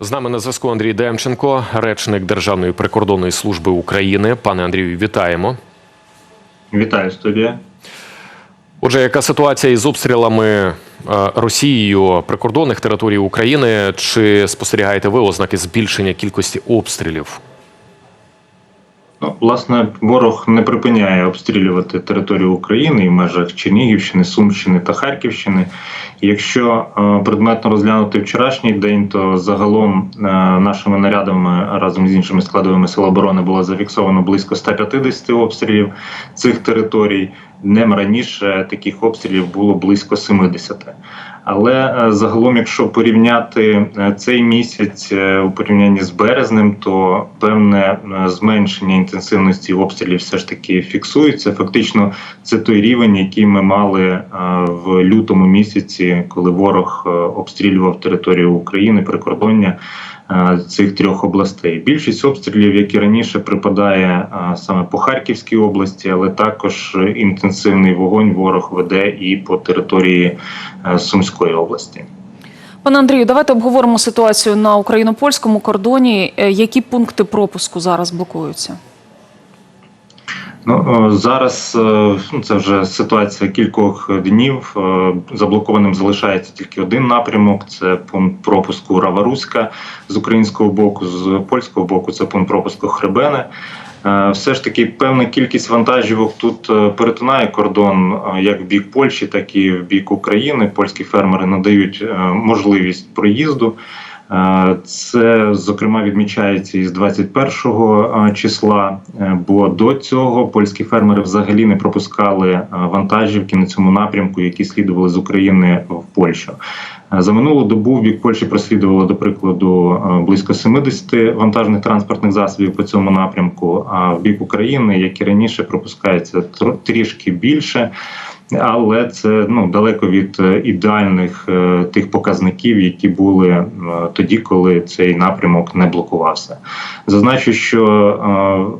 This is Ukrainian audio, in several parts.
З нами на зв'язку Андрій Демченко, речник Державної прикордонної служби України. Пане Андрію, вітаємо. Вітаю студія. Отже, яка ситуація із обстрілами е, Росією прикордонних територій України? Чи спостерігаєте ви ознаки збільшення кількості обстрілів? Ну, власне, ворог не припиняє обстрілювати територію України і в межах Чернігівщини, Сумщини та Харківщини. Якщо е, предметно розглянути вчорашній день, то загалом е, нашими нарядами разом з іншими складовими сил оборони було зафіксовано близько 150 обстрілів цих територій. Днем раніше таких обстрілів було близько 70. Але е, загалом, якщо порівняти е, цей місяць е, у порівнянні з березнем, то певне зменшення інтенсивності обстрілів все ж таки фіксується. Фактично, це той рівень, який ми мали в лютому місяці, коли ворог обстрілював територію України, прикордоння цих трьох областей. Більшість обстрілів, як і раніше, припадає е, саме по Харківській області, але також інтенсивний вогонь ворог веде і по території е, Сумської області. Пане Андрію, давайте обговоримо ситуацію на україно-польському кордоні. Е, Які пункти пропуску зараз блокуються? Ну зараз е, ну, це вже ситуація кількох днів. Е, Заблокованим залишається тільки один напрямок: це пункт пропуску Раваруська з українського боку, з польського боку це пункт пропуску Хребене. Е, Все ж таки певна кількість вантажівок тут е, перетинає кордон е, як в бік Польщі, так і в бік України. Польські фермери надають е, можливість проїзду. Е, Це зокрема відмічається із 21 числа, е, бо до цього польські фермери взагалі не пропускали е, вантажівки на цьому напрямку, які слідували з України в Польщу. Е, За минулу добу в бік Польщі прослідувало до прикладу е, близько 70 вантажних транспортних засобів по цьому напрямку. А в бік України, як і раніше, пропускається трішки більше. Але це ну далеко від е, ідеальних е, тих показників, які були е, тоді, коли цей напрямок не блокувався. Зазначу, що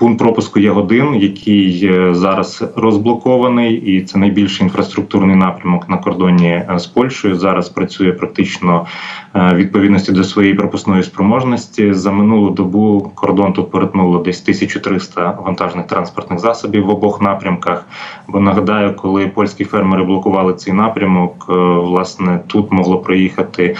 пункт пропуску є який е, зараз розблокований, і це найбільший інфраструктурний напрямок на кордоні е, з Польщею. Зараз працює практично е, відповідності до своєї пропускної спроможності. За минулу добу кордон тут перетнуло десь 1300 вантажних транспортних засобів в обох напрямках. Бо нагадаю, коли польські фермери блокували цей напрямок, власне тут могло проїхати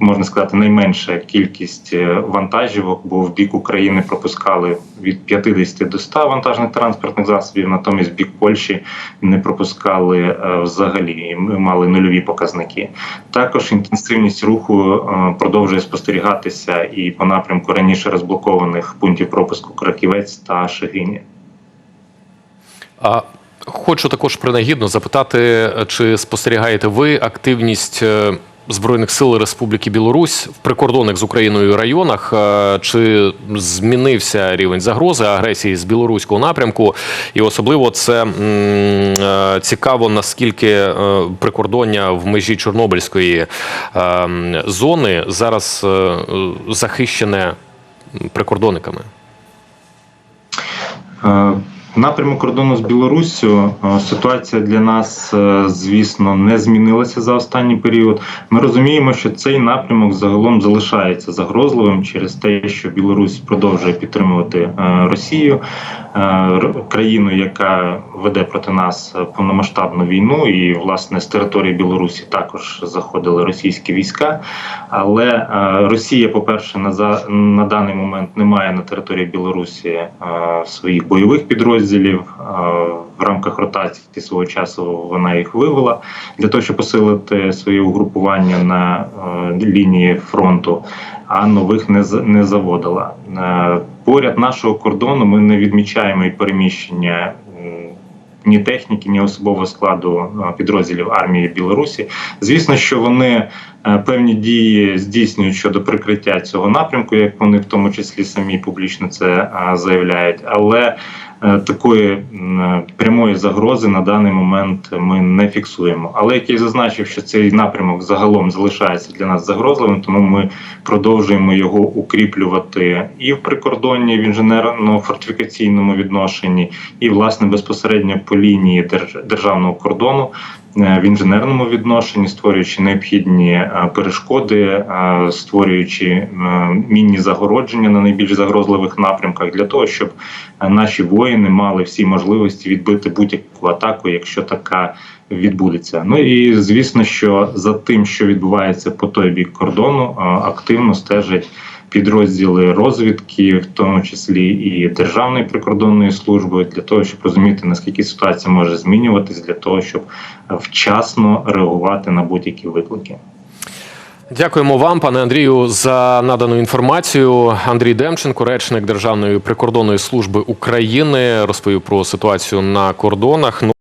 можна сказати найменша кількість вантажівок, бо в бік України пропускали від 50 до 100 вантажних транспортних засобів, натомість бік Польщі не пропускали е, взагалі. Ми мали нульові показники. Також інтенсивність руху е, продовжує спостерігатися і по напрямку раніше розблокованих пунктів пропуску Краківець та Шегині. А хочу також принагідно запитати, чи спостерігаєте ви активність е, Збройних сил Республіки Білорусь в прикордонних з Україною районах? Е, Чи змінився рівень загрози агресії з білоруського напрямку? І особливо це е, цікаво, наскільки е, прикордоння в межі Чорнобильської зони зараз захищене прикордонниками? Напрямок кордону з Білоруссю е, ситуація для нас, е, звісно, не змінилася за останній період. Ми розуміємо, що цей напрямок загалом залишається загрозливим через те, що Білорусь продовжує підтримувати е, Росію, країну, яка веде проти нас е, повномасштабну війну, і власне з території Білорусі також заходили російські війська. Але е, Росія, по-перше, на за на даний момент не має на території Білорусі е, своїх бойових підрозділів. Е, В рамках ротації свого часу вона їх вивела для того, щоб посилити своє угрупування на е, лінії фронту, а нових не не заводила. Е, Поряд нашого кордону ми не відмічаємо і переміщення. Ні техніки, ні особового складу е, підрозділів армії Білорусі. Звісно, що вони е, певні дії здійснюють щодо прикриття цього напрямку, як вони в тому числі самі публічно це заявляють. Але такої е, прямої загрози на даний момент ми не фіксуємо. Але як я зазначив, що цей напрямок загалом залишається для нас загрозливим, тому ми продовжуємо його укріплювати і в прикордонні в інженерно-фортифікаційному відношенні, і власне безпосередньо по лінії держ- державного кордону. Е, в інженерному відношенні, створюючи необхідні е, перешкоди, е, створюючи мінні загородження на найбільш загрозливих напрямках, для того, щоб наші воїни мали всі можливості відбити будь-яку атаку, якщо така відбудеться. Ну і звісно, що за тим, що відбувається по той бік кордону, активно стежать підрозділи розвідки, в тому числі і Державної прикордонної служби, для того, щоб розуміти наскільки ситуація може змінюватись, для того, щоб вчасно реагувати на будь-які виклики. Дякуємо вам, пане Андрію, за надану інформацію. Андрій Демченко, речник Державної прикордонної служби України, розповів про ситуацію на кордонах.